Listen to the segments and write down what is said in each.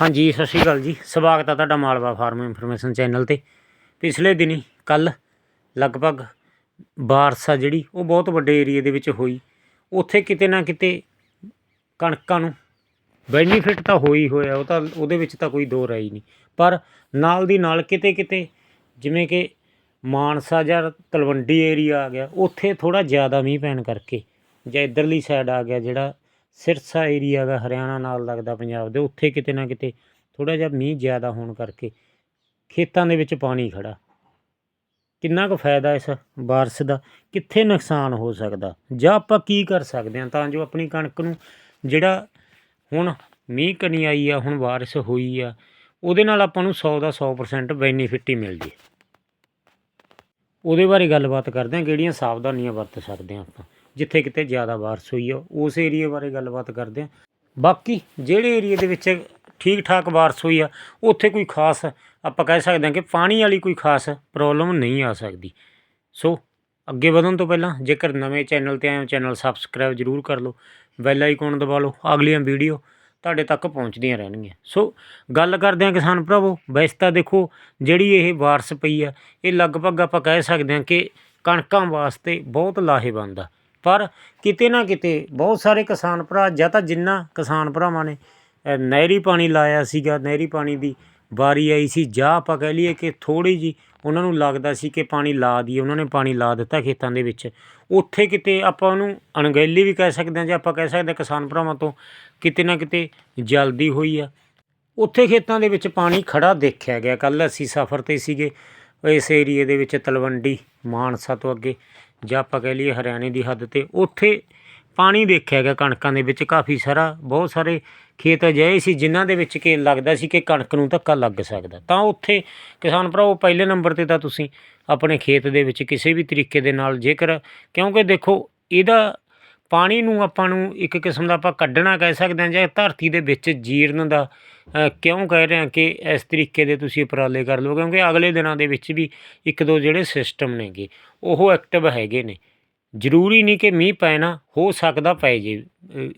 ਹਾਂਜੀ, ਸਤਿ ਸ਼੍ਰੀ ਅਕਾਲ ਜੀ। ਸਵਾਗਤ ਹੈ ਤੁਹਾਡਾ ਮਾਲਵਾ ਫਾਰਮ ਇਨਫੋਰਮੇਸ਼ਨ ਚੈਨਲ ਤੇ। ਪਿਛਲੇ ਦਿਨੀ, ਕੱਲ ਲਗਭਗ ਬਾਰਿਸ਼ ਆ ਜਿਹੜੀ, ਉਹ ਬਹੁਤ ਵੱਡੇ ਏਰੀਏ ਦੇ ਵਿੱਚ ਹੋਈ। ਉੱਥੇ ਕਿਤੇ ਨਾ ਕਿਤੇ ਕਣਕਾਂ ਨੂੰ ਬੈਨੀਫਿਟ ਤਾਂ ਹੋਈ ਹੋਇਆ, ਉਹ ਤਾਂ ਉਹਦੇ ਵਿੱਚ ਤਾਂ ਕੋਈ ਦੋ ਰਾਈ ਨਹੀਂ। ਪਰ ਨਾਲ ਦੀ ਨਾਲ ਕਿਤੇ ਕਿਤੇ, ਜਿਵੇਂ ਕਿ ਮਾਨਸਾ ਜਾਂ ਤਲਵੰਡੀ ਏਰੀਆ ਆ ਗਿਆ, ਉੱਥੇ ਥੋੜਾ ਜ਼ਿਆਦਾ ਮੀਂਹ ਪੈਣ ਕਰਕੇ ਜਾਂ ਇਧਰਲੀ ਸਾਈਡ ਆ ਗਿਆ ਜਿਹੜਾ ਸਿਰਸਾ ਏਰੀਆ ਦਾ ਹਰਿਆਣਾ ਨਾਲ ਲੱਗਦਾ ਪੰਜਾਬ ਦੇ, ਉੱਥੇ ਕਿਤੇ ਨਾ ਕਿਤੇ ਥੋੜਾ ਜਿਹਾ ਮੀਂਹ ਜ਼ਿਆਦਾ ਹੋਣ ਕਰਕੇ ਖੇਤਾਂ ਦੇ ਵਿੱਚ ਪਾਣੀ ਖੜਾ ਕਿੰਨਾ ਕੁ ਫਾਇਦਾ ਇਸ ਬਾਰਿਸ਼ ਦਾ? ਕਿੱਥੇ ਨੁਕਸਾਨ ਹੋ ਸਕਦਾ? ਜਾਂ ਆਪਾਂ ਕੀ ਕਰ ਸਕਦੇ ਹਾਂ? ਤਾਂ ਜੋ ਆਪਣੀ ਕਣਕ ਨੂੰ ਜਿਹੜਾ ਹੁਣ ਮੀਂਹ ਕਣੀ ਆਈ ਆ, ਹੁਣ ਬਾਰਿਸ਼ ਹੋਈ ਆ, ਉਹਦੇ ਨਾਲ ਆਪਾਂ ਨੂੰ 100 ਦਾ 100% ਬੈਨੀਫਿਟ ਹੀ ਮਿਲ ਜੇ। ਉਹਦੇ ਬਾਰੇ ਗੱਲਬਾਤ ਕਰਦੇ ਹਾਂ, ਕਿਹੜੀਆਂ ਸਾਵਧਾਨੀਆਂ ਵਰਤ ਸਕਦੇ ਹਾਂ ਆਪਾਂ। ਜਿੱਥੇ ਕਿਤੇ ਜ਼ਿਆਦਾ ਬਾਰਿਸ਼ ਹੋਈ ਆ, ਉਸ ਏਰੀਏ ਬਾਰੇ ਗੱਲਬਾਤ ਕਰਦੇ ਹਾਂ ਬਾਕੀ ਜਿਹੜੇ ਏਰੀਏ ਦੇ ਵਿੱਚ ਠੀਕ ਠਾਕ ਬਾਰਿਸ਼ ਹੋਈ ਆ, ਉੱਥੇ ਕੋਈ ਖਾਸ ਆਪਾਂ ਕਹਿ ਸਕਦੇ ਹਾਂ ਕਿ ਪਾਣੀ ਵਾਲੀ ਕੋਈ ਖਾਸ ਪ੍ਰੋਬਲਮ ਨਹੀਂ ਆ ਸਕਦੀ। ਸੋ ਅੱਗੇ ਵਧਣ ਤੋਂ ਪਹਿਲਾਂ ਜੇਕਰ ਨਵੇਂ ਚੈਨਲ ਤੇ ਆਏ ਹੋ, ਚੈਨਲ ਸਬਸਕ੍ਰਾਈਬ ਜਰੂਰ ਕਰ ਲਓ ਬੈਲ ਆਈਕਨ ਦਬਾ ਲਓ, ਅਗਲੀਆਂ ਵੀਡੀਓ ਤੁਹਾਡੇ ਤੱਕ ਪਹੁੰਚਦੀਆਂ ਰਹਿਣਗੀਆਂ। ਸੋ ਗੱਲ ਕਰਦੇ ਹਾਂ ਕਿਸਾਨ ਭਰਾਵੋ, ਵੈਸੇ ਤਾਂ ਦੇਖੋ ਜਿਹੜੀ ਇਹ ਬਾਰਿਸ਼ ਪਈ ਆ, ਇਹ ਲਗਭਗ ਆਪਾਂ ਕਹਿ ਸਕਦੇ ਹਾਂ ਕਿ ਕਣਕਾਂ ਵਾਸਤੇ ਬਹੁਤ ਲਾਹੇਵੰਦ ਆ। ਪਰ ਕਿਤੇ ਨਾ ਕਿਤੇ ਬਹੁਤ ਸਾਰੇ ਕਿਸਾਨ ਭਰਾ, ਜਾਂ ਤਾਂ ਜਿੰਨਾ ਕਿਸਾਨ ਭਰਾਵਾਂ ਨੇ ਨਹਿਰੀ ਪਾਣੀ ਲਾਇਆ ਸੀਗਾ, ਨਹਿਰੀ ਪਾਣੀ ਦੀ ਵਾਰੀ ਆਈ ਸੀ, ਜਾਂ ਆਪਾਂ ਕਹਿ ਲਈਏ ਕਿ ਥੋੜੀ ਜੀ ਉਹਨਾਂ ਨੂੰ ਲੱਗਦਾ ਸੀ ਕਿ ਪਾਣੀ ਲਾ ਦਈਏ, ਉਹਨਾਂ ਨੇ ਪਾਣੀ ਲਾ ਦਿੱਤਾ ਖੇਤਾਂ ਦੇ ਵਿੱਚ। ਉੱਥੇ ਕਿਤੇ ਆਪਾਂ ਉਹਨੂੰ ਅਣਗਹਿਲੀ ਵੀ ਕਹਿ ਸਕਦੇ ਹਾਂ, ਜਾਂ ਆਪਾਂ ਕਹਿ ਸਕਦੇ ਹਾਂ ਕਿਸਾਨ ਭਰਾਵਾਂ ਤੋਂ ਕਿਤੇ ਨਾ ਕਿਤੇ ਜਲਦੀ ਹੋਈ ਆ। ਉੱਥੇ ਖੇਤਾਂ ਦੇ ਵਿੱਚ ਪਾਣੀ ਖੜਾ ਦੇਖਿਆ ਗਿਆ। ਕੱਲ ਅਸੀਂ ਸਫ਼ਰ ਤੇ ਸੀਗੇ, ਇਸ ਏਰੀਏ ਦੇ ਵਿੱਚ ਤਲਵੰਡੀ, ਮਾਨਸਾ ਤੋਂ ਅੱਗੇ। ਜਾਂ ਆਪਾਂ ਕਹਿ ਲਈਏ ਹਰਿਆਣੇ ਦੀ ਹੱਦ ਤੇ ਉੱਥੇ ਪਾਣੀ ਦੇਖਿਆ ਗਿਆ ਕਣਕਾਂ ਦੇ ਵਿੱਚ ਕਾਫੀ ਸਾਰਾ, ਬਹੁਤ ਸਾਰੇ ਖੇਤ ਅਜਿਹੇ ਸੀ ਜਿਨ੍ਹਾਂ ਦੇ ਵਿੱਚ ਕਿ ਲੱਗਦਾ ਸੀ ਕਿ ਕਣਕ ਨੂੰ ਧੱਕਾ ਲੱਗ ਸਕਦਾ। ਤਾਂ ਉੱਥੇ ਕਿਸਾਨ ਭਰਾਓ ਪਹਿਲੇ ਨੰਬਰ ਤੇ ਤਾਂ ਤੁਸੀਂ ਆਪਣੇ ਖੇਤ ਦੇ ਵਿੱਚ ਕਿਸੇ ਵੀ ਤਰੀਕੇ ਦੇ ਨਾਲ ਜੇਕਰ, ਕਿਉਂਕਿ ਦੇਖੋ ਇਹਦਾ ਪਾਣੀ ਨੂੰ ਆਪਾਂ ਨੂੰ ਇੱਕ ਕਿਸਮ ਦਾ ਆਪਾਂ ਕੱਢਣਾ ਕਹਿ ਸਕਦੇ ਹਾਂ ਜਾਂ ਧਰਤੀ ਦੇ ਵਿੱਚ ਜੀਰਨ ਦਾ ਕਿਉਂ ਕਹਿ ਰਹੇ ਹਾਂ ਕਿ ਇਸ ਤਰੀਕੇ ਦੇ ਤੁਸੀਂ ਉਪਰਾਲੇ ਕਰ ਲਓ, ਕਿਉਂਕਿ ਅਗਲੇ ਦਿਨਾਂ ਦੇ ਵਿੱਚ ਵੀ ਇੱਕ ਦੋ ਜਿਹੜੇ ਸਿਸਟਮ ਨੇਗੇ, ਉਹ ਐਕਟਿਵ ਹੈਗੇ ਨੇ। ਜ਼ਰੂਰੀ ਨਹੀਂ ਕਿ ਮੀਂਹ ਪੈਣਾ ਹੋ ਸਕਦਾ ਪੈ ਜੇ।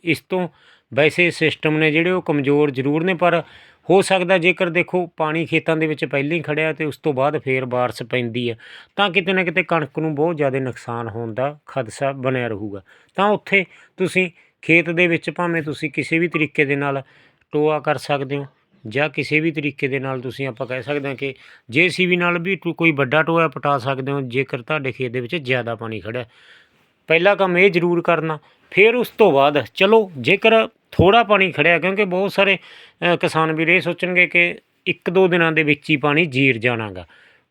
ਇਸ ਤੋਂ ਵੈਸੇ ਸਿਸਟਮ ਨੇ ਜਿਹੜੇ ਉਹ ਕਮਜ਼ੋਰ ਜ਼ਰੂਰ ਨੇ, ਪਰ ਹੋ ਸਕਦਾ ਜੇਕਰ ਦੇਖੋ ਪਾਣੀ ਖੇਤਾਂ ਦੇ ਵਿੱਚ ਪਹਿਲਾਂ ਹੀ ਖੜਿਆ ਤੇ ਉਸ ਤੋਂ ਬਾਅਦ ਫੇਰ ਬਾਰਿਸ਼ ਪੈਂਦੀ ਹੈ ਤਾਂ ਕਿਤੇ ਨਾ ਕਿਤੇ ਕਣਕ ਨੂੰ ਬਹੁਤ ਜ਼ਿਆਦਾ ਨੁਕਸਾਨ ਹੋਣ ਦਾ ਖਦਸ਼ਾ ਬਣਿਆ ਰਹੂਗਾ। ਤਾਂ ਉੱਥੇ ਤੁਸੀਂ ਖੇਤ ਦੇ ਵਿੱਚ ਭਾਵੇਂ ਤੁਸੀਂ ਕਿਸੇ ਵੀ ਤਰੀਕੇ ਦੇ ਨਾਲ ਟੋਆ ਕਰ ਸਕਦੇ ਹੋ ਜਾਂ ਕਿਸੇ ਵੀ ਤਰੀਕੇ ਦੇ ਨਾਲ ਤੁਸੀਂ ਆਪਾਂ ਕਹਿ ਸਕਦੇ ਹਾਂ ਕਿ ਜੇਸੀਬੀ ਨਾਲ ਵੀ ਟੋ- ਕੋਈ ਵੱਡਾ ਟੋਆ ਪਟਾ ਸਕਦੇ ਹੋ, ਜੇਕਰ ਤੁਹਾਡੇ ਖੇਤ ਦੇ ਵਿੱਚ ਜ਼ਿਆਦਾ ਪਾਣੀ ਖੜਿਆ। ਪਹਿਲਾ ਕੰਮ ਇਹ ਜ਼ਰੂਰ ਕਰਨਾ, ਫਿਰ ਉਸ ਤੋਂ ਬਾਅਦ ਚਲੋ ਜੇਕਰ ਥੋੜਾ ਪਾਣੀ ਖੜਿਆ ਕਿਉਂਕਿ ਬਹੁਤ ਸਾਰੇ ਕਿਸਾਨ ਵੀਰ ਇਹ ਸੋਚਣਗੇ ਕਿ ਇੱਕ ਦੋ ਦਿਨਾਂ ਦੇ ਵਿੱਚ ਹੀ ਪਾਣੀ ਜੀਰ ਜਾਣਾਗਾ।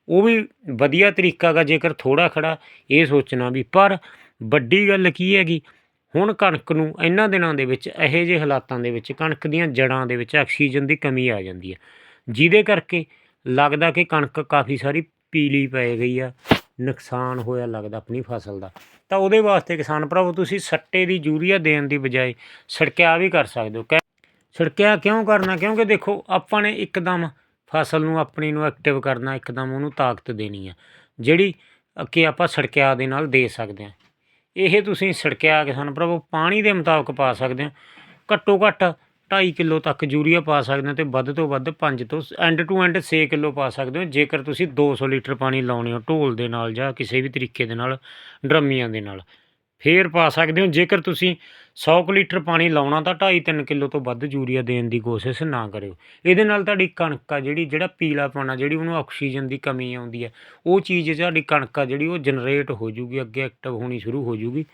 ਉਹ ਵੀ ਵਧੀਆ ਤਰੀਕਾ ਗਾ ਜੇਕਰ ਥੋੜਾ ਖੜਾ, ਇਹ ਸੋਚਣਾ ਵੀ। ਪਰ ਵੱਡੀ ਗੱਲ ਕੀ ਹੈਗੀ, ਹੁਣ ਕਣਕ ਨੂੰ ਇਹਨਾਂ ਦਿਨਾਂ ਦੇ ਵਿੱਚ ਇਹੋ ਜਿਹੇ ਹਾਲਾਤਾਂ ਦੇ ਵਿੱਚ, ਕਣਕ ਦੀਆਂ ਜੜਾਂ ਦੇ ਵਿੱਚ ਆਕਸੀਜਨ ਦੀ ਕਮੀ ਆ ਜਾਂਦੀ ਹੈ। ਜਿਹਦੇ ਕਰਕੇ ਲੱਗਦਾ ਕਿ ਕਣਕ ਕਾਫੀ ਸਾਰੀ ਪੀਲੀ ਪੈ ਗਈ ਆ। ਨੁਕਸਾਨ ਹੋਇਆ ਲੱਗਦਾ ਆਪਣੀ ਫਸਲ ਦਾ। ਤਾਂ ਉਹਦੇ ਵਾਸਤੇ ਕਿਸਾਨ ਭਰਾਵੋ ਤੁਸੀਂ ਸੱਟੇ ਦੀ ਯੂਰੀਆ ਦੇਣ ਦੀ ਬਜਾਏ ਛਿੜਕਿਆ ਵੀ ਕਰ ਸਕਦੇ ਹੋ। ਕਹਿ- ਛਿੜਕਿਆ ਕਿਉਂ ਕਰਨਾ? ਕਿਉਂਕਿ ਦੇਖੋ ਆਪਾਂ ਨੇ ਇੱਕਦਮ ਫਸਲ ਨੂੰ ਆਪਣੀ ਨੂੰ ਐਕਟਿਵ ਕਰਨਾ ਇੱਕਦਮ ਉਹਨੂੰ ਤਾਕਤ ਦੇਣੀ ਆ ਜਿਹੜੀ ਅ, ਕਿ ਆਪਾਂ ਛਿੜਕਿਆ ਦੇ ਨਾਲ ਦੇ ਸਕਦੇ ਹਾਂ। ਇਹ ਤੁਸੀਂ ਛਿੜਕਿਆ ਕਿਸਾਨ ਭਰਾਵੋ ਪਾਣੀ ਦੇ ਮੁਤਾਬਕ ਪਾ ਸਕਦੇ ਹੋ। ਘੱਟੋ ਘੱਟ 2.5 ਕਿਲੋ ਤੱਕ ਯੂਰੀਆ ਪਾ ਸਕਦੇ ਹੋ ਤੇ ਵੱਧ ਤੋਂ ਵੱਧ 5 ਤੋਂ ਐਂਡ ਟੂ ਐਂਡ 6 ਕਿਲੋ ਪਾ ਸਕਦੇ ਹੋ, ਜੇਕਰ ਤੁਸੀਂ 200 ਲੀਟਰ ਪਾਣੀ ਲਾਉਣੇ ਹੋ ਢੋਲ ਦੇ ਨਾਲ ਜਾਂ ਕਿਸੇ ਵੀ ਤਰੀਕੇ ਦੇ ਨਾਲ, ਡਰਮੀਆਂ ਦੇ ਨਾਲ। ਫੇਰ ਪਾ ਸਕਦੇ ਹੋ, ਜੇਕਰ ਤੁਸੀਂ 100 ਕੁ ਲੀਟਰ ਪਾਣੀ ਲਾਉਣਾ ਤਾਂ 2.5-3 ਕਿਲੋ ਤੋਂ ਵੱਧ ਯੂਰੀਆ ਦੇਣ ਦੀ ਕੋਸ਼ਿਸ਼ ਨਾ ਕਰਿਓ। ਇਹਦੇ ਨਾਲ ਤੁਹਾਡੀ ਕਣਕ ਆ ਜਿਹੜੀ, ਜਿਹੜਾ ਪੀਲਾ ਪਾਣਾ ਜਿਹੜੀ ਉਹਨੂੰ ਆਕਸੀਜਨ ਦੀ ਕਮੀ ਆਉਂਦੀ ਹੈ ਉਹ ਚੀਜ਼ ਤੁਹਾਡੀ ਕਣਕ ਆ ਜਿਹੜੀ ਉਹ ਜਨਰੇਟ ਹੋ ਜੂਗੀ, ਅੱਗੇ ਐਕਟਿਵ ਹੋਣੀ ਸ਼ੁਰੂ ਹੋ ਜੂਗੀ।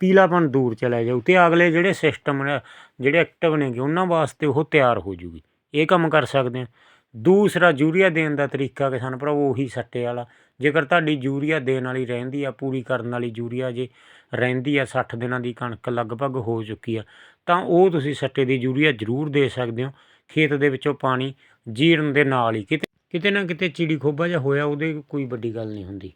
ਪੀਲਾਪਣ ਦੂਰ ਚਲਾ ਜਾਊ ਤੇ ਅਗਲੇ ਜਿਹੜੇ ਸਿਸਟਮ ਨੇ, ਜਿਹੜੇ ਐਕਟਿਵ ਨੇਗੇ, ਉਹਨਾਂ ਵਾਸਤੇ ਉਹ ਤਿਆਰ ਹੋ ਜੂਗੀ। ਇਹ ਕੰਮ ਕਰ ਸਕਦੇ ਆ ਦੂਸਰਾ ਯੂਰੀਆ ਦੇਣ ਦਾ ਤਰੀਕਾ ਕਿਸਾਨ ਭਰਾਵੋ, ਉਹੀ ਸੱਟੇ ਵਾਲਾ। ਜੇਕਰ ਤੁਹਾਡੀ ਯੂਰੀਆ ਦੇਣ ਵਾਲੀ ਰਹਿੰਦੀ ਆ, ਪੂਰੀ ਕਰਨ ਵਾਲੀ ਯੂਰੀਆ ਜੇ ਰਹਿੰਦੀ ਆ 60 ਦਿਨਾਂ ਦੀ ਕਣਕ ਲਗਭਗ ਹੋ ਚੁੱਕੀ ਆ, ਤਾਂ ਉਹ ਤੁਸੀਂ ਸੱਟੇ ਦੀ ਯੂਰੀਆ ਜ਼ਰੂਰ ਦੇ ਸਕਦੇ ਹੋ। ਖੇਤ ਦੇ ਵਿੱਚੋਂ ਪਾਣੀ ਜੀਰਨ ਦੇ ਨਾਲ ਹੀ, ਕਿਤੇ ਕਿਤੇ ਨਾ ਕਿਤੇ ਚਿੜੀ ਖੋਬਾ ਜਿਹਾ ਹੋਇਆ, ਉਹਦੇ ਕੋਈ ਵੱਡੀ ਗੱਲ ਨਹੀਂ ਹੁੰਦੀ।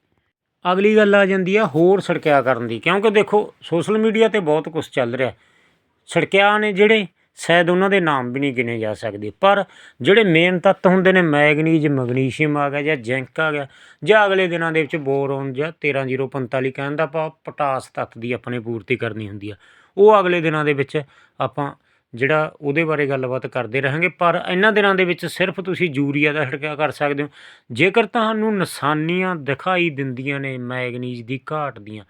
ਅਗਲੀ ਗੱਲ ਆ ਜਾਂਦੀ ਆ ਹੋਰ ਸੜਕਿਆ ਕਰਨ ਦੀ, ਕਿਉਂਕਿ ਦੇਖੋ ਸੋਸ਼ਲ ਮੀਡੀਆ ਤੇ ਬਹੁਤ ਕੁਝ ਚੱਲ ਰਿਹਾ। ਸੜਕਿਆ ਨੇ ਜਿਹੜੇ, ਸ਼ਾਇਦ ਉਹਨਾਂ ਦੇ ਨਾਮ ਵੀ ਨਹੀਂ ਗਿਣੇ ਜਾ ਸਕਦੇ, ਪਰ ਜਿਹੜੇ ਮੇਨ ਤੱਤ ਹੁੰਦੇ ਨੇ, ਮੈਗਨੀਜ਼, ਮੈਗਨੀਸ਼ੀਅਮ ਆ ਗਿਆ ਜਾਂ ਜ਼ਿੰਕ ਆ ਗਿਆ, ਜਾਂ ਅਗਲੇ ਦਿਨਾਂ ਦੇ ਵਿੱਚ ਬੋਰੋਨ ਜਾਂ 13045 ਕਹਿੰਦਾ ਆਪਾਂ ਪੋਟਾਸ ਤੱਤ ਦੀ ਆਪਣੇ ਪੂਰਤੀ ਕਰਨੀ ਹੁੰਦੀ ਆ। ਉਹ ਅਗਲੇ ਦਿਨਾਂ ਦੇ ਵਿੱਚ ਆਪਾਂ ਜਿਹੜਾ ਉਹਦੇ ਬਾਰੇ ਗੱਲਬਾਤ ਕਰਦੇ ਰਹਾਂਗੇ, ਪਰ ਇਹਨਾਂ ਦਿਨਾਂ ਦੇ ਵਿੱਚ ਸਿਰਫ ਤੁਸੀਂ ਯੂਰੀਆ ਦਾ ਛਿੜਕਾਅ ਕਰ ਸਕਦੇ ਹੋ। ਜੇਕਰ ਤੁਹਾਨੂੰ ਨਿਸ਼ਾਨੀਆਂ ਦਿਖਾਈ ਦਿੰਦੀਆਂ ਨੇ, ਮੈਗਨੀਜ਼ ਦੀ ਘਾਟ ਦੀਆਂ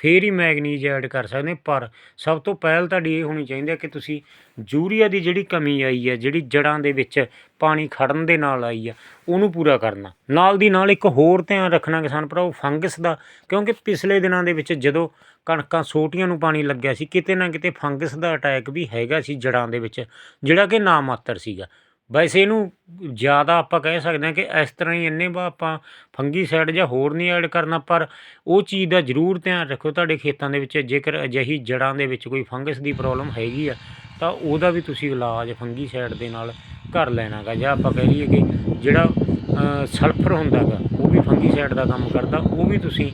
ਫਿਰ ਹੀ ਮੈਗਨੀਜ਼ ਐਡ ਕਰ ਸਕਦੇ ਪਰ ਸਭ ਤੋਂ ਪਹਿਲ ਤੁਹਾਡੀ ਇਹ ਹੋਣੀ ਚਾਹੀਦੀ ਹੈ ਕਿ ਤੁਸੀਂ ਯੂਰੀਆ ਦੀ ਜਿਹੜੀ ਕਮੀ ਆਈ ਹੈ, ਜਿਹੜੀ ਜੜਾਂ ਦੇ ਵਿੱਚ ਪਾਣੀ ਖੜਨ ਦੇ ਨਾਲ ਆਈ ਆ ਉਹਨੂੰ ਪੂਰਾ ਕਰਨਾ। ਨਾਲ ਦੀ ਨਾਲ ਇੱਕ ਹੋਰ ਧਿਆਨ ਰੱਖਣਾ ਕਿਸਾਨ ਭਰਾਓ ਫੰਗਸ ਦਾ। ਕਿਉਂਕਿ ਪਿਛਲੇ ਦਿਨਾਂ ਦੇ ਵਿੱਚ ਜਦੋਂ ਕਣਕਾਂ ਸੋਟੀਆਂ ਨੂੰ ਪਾਣੀ ਲੱਗਿਆ ਸੀ, ਕਿਤੇ ਨਾ ਕਿਤੇ ਫੰਗਸ ਦਾ ਅਟੈਕ ਵੀ ਹੈਗਾ ਸੀ ਜੜਾਂ ਦੇ ਵਿੱਚ, ਜਿਹੜਾ ਕਿ ਨਾ ਮਾਤਰ ਸੀਗਾ। ਵੈਸੇ ਇਹਨੂੰ ਜ਼ਿਆਦਾ ਆਪਾਂ ਕਹਿ ਸਕਦੇ ਹਾਂ ਕਿ ਇਸ ਤਰ੍ਹਾਂ ਹੀ ਇੰਨੇ ਵਾ ਆਪਾਂ ਫੰਗੀਸਾਈਡ ਜਾਂ ਹੋਰ ਨਹੀਂ ਐਡ ਕਰਨਾ ਪਰ ਉਹ ਚੀਜ਼ ਦਾ ਜ਼ਰੂਰ ਧਿਆਨ ਰੱਖੋ ਤੁਹਾਡੇ ਖੇਤਾਂ ਦੇ ਵਿੱਚ ਜੇਕਰ ਅਜਿਹੀ ਜੜਾਂ ਦੇ ਵਿੱਚ ਕੋਈ ਫੰਗਸ ਦੀ ਪ੍ਰੋਬਲਮ ਹੈਗੀ ਆ ਤਾਂ ਉਹਦਾ ਵੀ ਤੁਸੀਂ ਇਲਾਜ ਫੰਗੀਸਾਈਡ ਦੇ ਨਾਲ ਕਰ ਲੈਣਾਗਾ ਜਾਂ ਆਪਾਂ ਕਹਿ ਲਈਏ ਕਿ ਜਿਹੜਾ ਅ, ਸਲਫਰ ਹੁੰਦਾਗਾ ਉਹ ਵੀ ਫੰਗੀਸਾਈਡ ਦਾ ਕੰਮ ਕਰਦਾ ਉਹ ਵੀ ਤੁਸੀਂ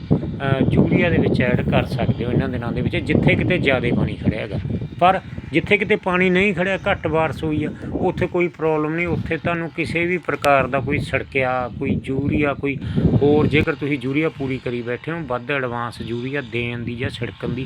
ਯੂਰੀਆ ਦੇ ਵਿੱਚ ਐਡ ਕਰ ਸਕਦੇ ਹੋ ਇਹਨਾਂ ਦਿਨਾਂ ਦੇ ਵਿੱਚ ਜਿੱਥੇ ਕਿਤੇ ਜ਼ਿਆਦਾ ਪਾਣੀ ਖੜਿਆ ਹੈਗਾ। ਪਰ ਜਿੱਥੇ ਕਿਤੇ ਪਾਣੀ ਨਹੀਂ ਖੜਿਆ, ਘੱਟ ਬਾਰਿਸ਼ ਹੋਈ ਆ, ਉੱਥੇ ਕੋਈ ਪ੍ਰੋਬਲਮ ਨਹੀਂ, ਉੱਥੇ ਤੁਹਾਨੂੰ ਕਿਸੇ ਵੀ ਪ੍ਰਕਾਰ ਦਾ ਕੋਈ ਸੜਕਿਆ, ਕੋਈ ਯੂਰੀਆ, ਕੋਈ ਹੋਰ, ਜੇਕਰ ਤੁਸੀਂ ਯੂਰੀਆ ਪੂਰੀ ਕਰੀ ਬੈਠੇ ਹੋ, ਵੱਧ ਐਡਵਾਂਸ ਯੂਰੀਆ ਦੇਣ ਦੀ ਜਾਂ ਛਿੜਕਣ ਦੀ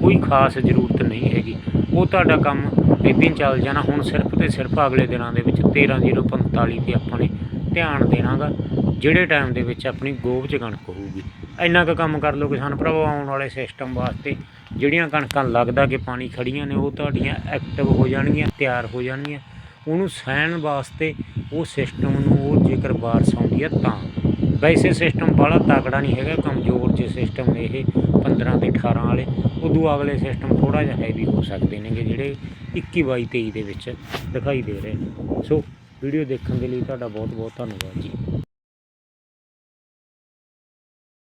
ਕੋਈ ਖਾਸ ਜ਼ਰੂਰਤ ਨਹੀਂ ਹੈਗੀ। ਉਹ ਤੁਹਾਡਾ ਕੰਮ ਇੱਦਾਂ ਚੱਲ ਜਾਣਾ, ਹੁਣ ਸਿਰਫ ਤੇ ਸਿਰਫ ਅਗਲੇ ਦਿਨਾਂ ਦੇ ਵਿੱਚ 13045 ਤੇ ਆਪਾਂ ਨੇ ਧਿਆਨ ਦੇਣਾਗਾ, ਜਿਹੜੇ ਟਾਈਮ ਦੇ ਵਿੱਚ ਆਪਣੀ ਗੋਭ ਚ ਕਣਕ ਹੋਊਗੀ। ਇੰਨਾ ਕੁ ਕੰਮ ਕਰ ਲਓ ਕਿਸਾਨ ਭਰਾਵੋ, ਆਉਣ ਵਾਲੇ ਸਿਸਟਮ ਵਾਸਤੇ ਜਿਹੜੀਆਂ ਕਣਕਾਂ ਲੱਗਦਾ ਕਿ ਪਾਣੀ ਖੜੀਆਂ ਨੇ, ਉਹ ਤੁਹਾਡੀਆਂ ਐਕਟਿਵ ਹੋ ਜਾਣਗੀਆਂ, ਤਿਆਰ ਹੋ ਜਾਣਗੀਆਂ। ਉਹਨੂੰ ਸਹਿਣ ਵਾਸਤੇ ਉਹ ਸਿਸਟਮ ਨੂੰ ਉਹ ਜੇਕਰ ਬਾਰਿਸ਼ ਆਉਂਦੀ ਹੈ ਤਾਂ। ਵੈਸੇ ਸਿਸਟਮ ਬੜਾ ਤਕੜਾ ਨਹੀਂ ਹੈਗਾ, ਕਮਜ਼ੋਰ ਜੇ ਸਿਸਟਮ ਨੇ ਇਹ 15 ਤੇ 18 ਵਾਲੇ। ਉਦੋਂ ਅਗਲੇ ਸਿਸਟਮ ਥੋੜਾ ਜਿਹਾ ਹੈਵੀ ਹੋ ਸਕਦੇ ਨੇਗੇ, ਜਿਹੜੇ 21 22 23 ਦੇ ਵਿੱਚ ਦਿਖਾਈ ਦੇ ਰਹੇ ਨੇ। ਸੋ ਵੀਡੀਓ ਦੇਖਣ ਦੇ ਲਈ ਤੁਹਾਡਾ ਬਹੁਤ ਬਹੁਤ ਧੰਨਵਾਦ ਜੀ।